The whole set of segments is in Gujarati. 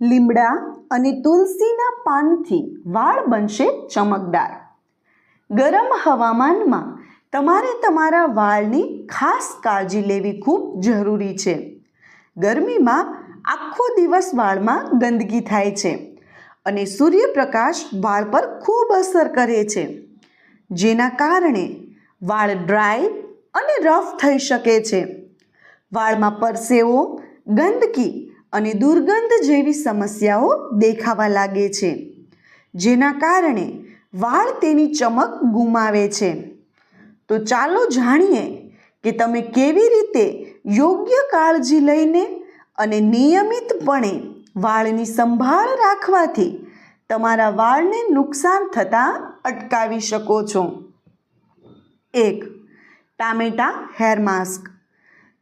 લીમડા અને તુલસીના પાનથી વાળ બનશે ચમકદાર. ગરમ હવામાનમાં તમારે તમારા વાળની ખાસ કાળજી લેવી ખૂબ જરૂરી છે. ગરમીમાં આખો દિવસ વાળમાં ગંદકી થાય છે અને સૂર્યપ્રકાશ વાળ પર ખૂબ અસર કરે છે. જેના કારણે વાળ ડ્રાય અને રફ થઈ શકે છે. વાળમાં પરસેવો, ગંદકી અને દુર્ગંધ જેવી સમસ્યાઓ દેખાવા લાગે છે. જેના કારણે વાળ તેની ચમક ગુમાવે છે. તો ચાલો જાણીએ કે તમે કેવી રીતે યોગ્ય કાળજી લઈને અને નિયમિતપણે વાળની સંભાળ રાખવાથી તમારા વાળને નુકસાન થતાં અટકાવી શકો છો. એક, ટામેટા હેર માસ્ક.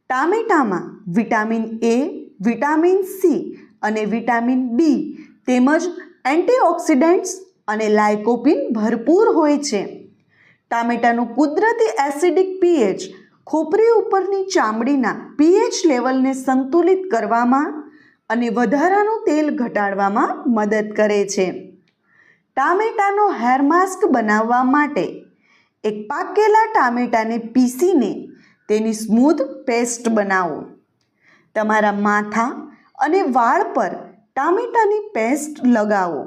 ટામેટામાં વિટામિન એ વિટામિન સી અને વિટામિન બી તેમજ એન્ટીઓક્સિડન્ટ્સ અને લાયકોપિન ભરપૂર હોય છે. ટામેટાનું કુદરતી એસિડિક પીએચ ખોપરી ઉપરની ચામડીના પીએચ લેવલને સંતુલિત કરવામાં અને વધારાનું તેલ ઘટાડવામાં મદદ કરે છે. ટામેટાનો હેર માસ્ક બનાવવા માટે એક પાકેલા ટામેટાને પીસીને તેની સ્મૂધ પેસ્ટ બનાવો. તમારા માથા અને વાળ પર ટામેટાની પેસ્ટ લગાવો.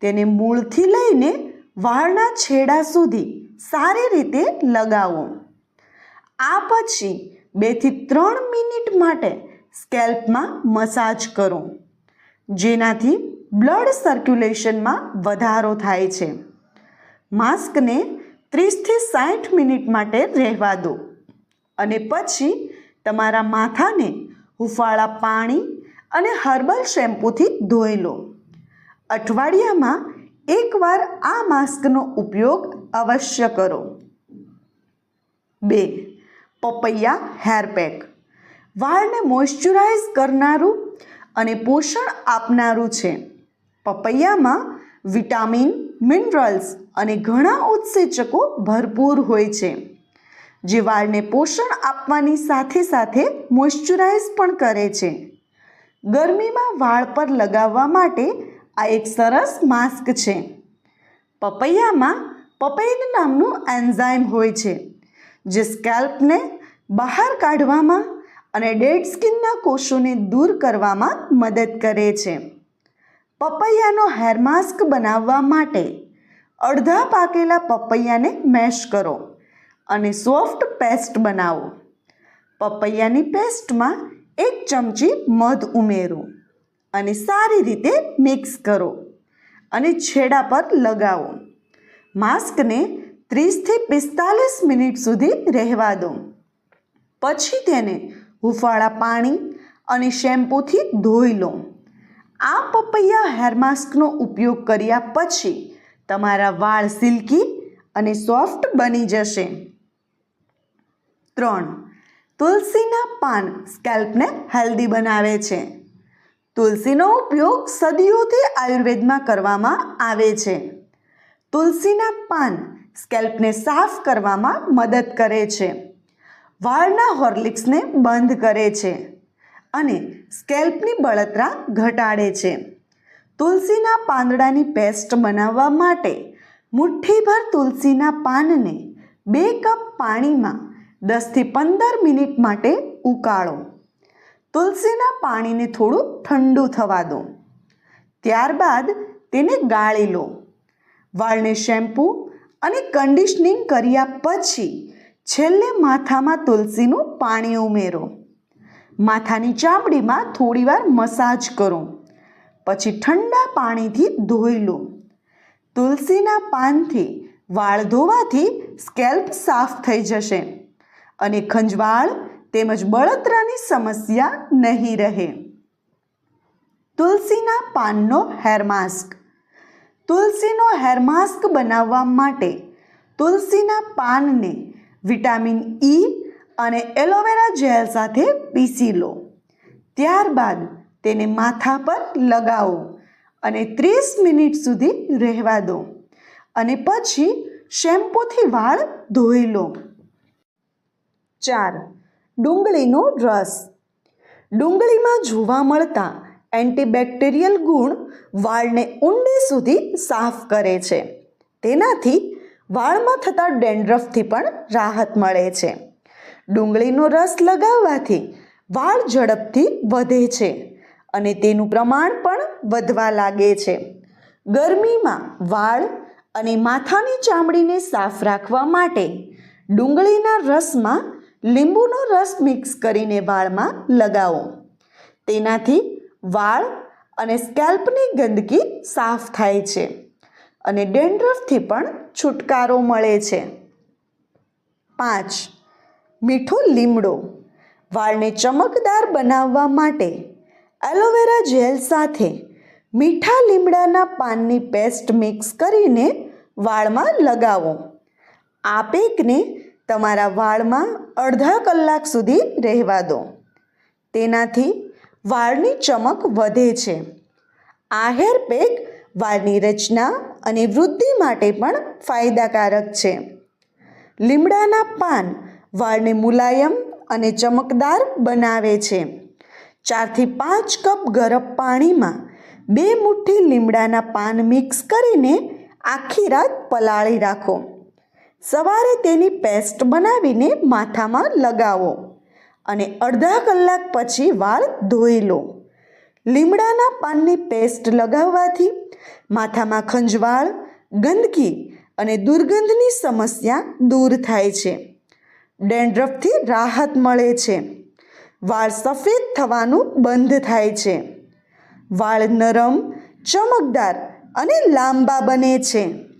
તેને મૂળથી લઈને વાળના છેડા સુધી સારી રીતે લગાવો. આ પછી બેથી ત્રણ મિનિટ માટે સ્કેલ્પમાં મસાજ કરો. જેનાથી બ્લડ સર્ક્યુલેશનમાં વધારો થાય છે. માસ્કને ત્રીસથી સાઠ મિનિટ માટે રહેવા દો. અને પછી તમારા માથાને હુંફાળા પાણી અને હર્બલ શેમ્પૂથી ધોઈ લો. અઠવાડિયામાં એકવાર આ માસ્કનો ઉપયોગ અવશ્ય કરો. બે, પપૈયા હેર પેક. વાળને મોઇશ્ચરાઇઝ કરનારું અને પોષણ આપનારું છે. પપૈયામાં વિટામિન, મિનરલ્સ અને ઘણા ઉત્સેચકો ભરપૂર હોય છે. જે વાળને પોષણ આપવાની સાથે સાથે મોઇશ્ચરાઇઝ પણ કરે છે. ગરમીમાં વાળ પર લગાવવા માટે આ એક સરસ માસ્ક છે. પપૈયામાં પપૈન નામનું એન્ઝાઇમ હોય છે, જે સ્કેલ્પને બહાર કાઢવામાં અને ડેડ સ્કિનના કોષોને દૂર કરવામાં મદદ કરે છે. પપૈયાનો હેર માસ્ક બનાવવા માટે અડધા પાકેલા પપૈયાને મેશ કરો. અને સોફ્ટ પેસ્ટ બનાવો. પપૈયાની પેસ્ટમાં એક ચમચી મધ ઉમેરો અને સારી રીતે મિક્સ કરો અને છેડા પર લગાવો. માસ્કને ત્રીસથી પિસ્તાલીસ મિનિટ સુધી રહેવા દો. પછી તેને હુફાળા પાણી અને શેમ્પૂથી ધોઈ લો. આ પપૈયા હેર માસ્કનો ઉપયોગ કર્યા પછી તમારા વાળ સિલ્કી અને સોફ્ટ બની જશે. ત્રણ. તુલસીના પાન સ્કેલ્પને હેલ્ધી બનાવે છે. તુલસીનો ઉપયોગ સદીઓથી આયુર્વેદમાં કરવામાં આવે છે. તુલસીના પાન સ્કેલ્પને સાફ કરવામાં મદદ કરે છે. વાળના હોર્લિક્સને બંધ કરે છે અને સ્કેલ્પની બળતરા ઘટાડે છે. તુલસીના પાંદડાની પેસ્ટ બનાવવા માટે મુઠ્ઠીભર તુલસીના પાનને બે કપ પાણીમાં દસથી પંદર મિનિટ માટે ઉકાળો. તુલસીના પાણીને થોડું ઠંડુ થવા દો. ત્યારબાદ તેને ગાળી લો. વાળને શેમ્પૂ અને કન્ડિશનિંગ કર્યા પછી છેલ્લે માથામાં તુલસીનું પાણી ઉમેરો. માથાની ચામડીમાં થોડીવાર મસાજ કરો. પછી ઠંડા પાણીથી ધોઈ લો. તુલસીના પાનથી વાળ ધોવાથી સ્કેલ્પ સાફ થઈ જશે. અને ખંજવાળ તેમજ બળતરાની સમસ્યા નહીં રહે. તુલસીના પાનનો હેરમાસ્ક તુલસીનો હેરમાસ્ક બનાવવા માટે તુલસીના પાનને વિટામિન ઈ અને એલોવેરા જેલ સાથે પીસી લો. ત્યારબાદ તેને માથા પર લગાવો અને ત્રીસ મિનિટ સુધી રહેવા દો. અને પછી શેમ્પૂથી વાળ ધોઈ લો. ચાર. ડુંગળીનો રસ. ડુંગળીમાં જોવા મળતા એન્ટીબેક્ટેરિયલ ગુણ વાળને ઊંડે સુધી સાફ કરે છે. તેનાથી વાળમાં થતા ડેન્ડ્રફથી પણ રાહત મળે છે. ડુંગળીનો રસ લગાવવાથી વાળ ઝડપથી વધે છે અને તેનું પ્રમાણ પણ વધવા લાગે છે. ગરમીમાં વાળ અને માથાની ચામડીને સાફ રાખવા માટે ડુંગળીના રસમાં લીંબુનો રસ મિક્સ કરીને વાળમાં લગાવો. તેનાથી વાળ અને સ્કેલ્પની ગંદકી સાફ થાય છે અને ડેન્ડ્રફથી પણ છુટકારો મળે છે. પાંચ, મીઠો લીમડો. વાળને ચમકદાર બનાવવા માટે એલોવેરા જેલ સાથે મીઠા લીમડાના પાનની પેસ્ટ મિક્સ કરીને વાળમાં લગાવો. આ પેકને તમારા વાળમાં અડધા કલાક સુધી રહેવા દો. તેનાથી વાળની ચમક વધે છે. આ હેર પેક વાળની રચના અને વૃદ્ધિ માટે પણ ફાયદાકારક છે. લીમડાના પાન વાળને મુલાયમ અને ચમકદાર બનાવે છે. ચારથી પાંચ કપ ગરમ પાણીમાં બે મુઠ્ઠી લીમડાના પાન મિક્સ કરીને આખી રાત પલાળી રાખો. સવારે તેની પેસ્ટ બનાવીને માથામાં લગાવો અને અડધા કલાક પછી વાળ ધોઈ લો. લીમડાના પાનની પેસ્ટ લગાવવાથી માથામાં ખંજવાળ, ગંદકી અને દુર્ગંધની સમસ્યા દૂર થાય છે. ડેન્ડ્રફથી રાહત મળે છે. વાળ સફેદ થવાનું બંધ થાય છે. વાળ નરમ, ચમકદાર અને લાંબા બને છે.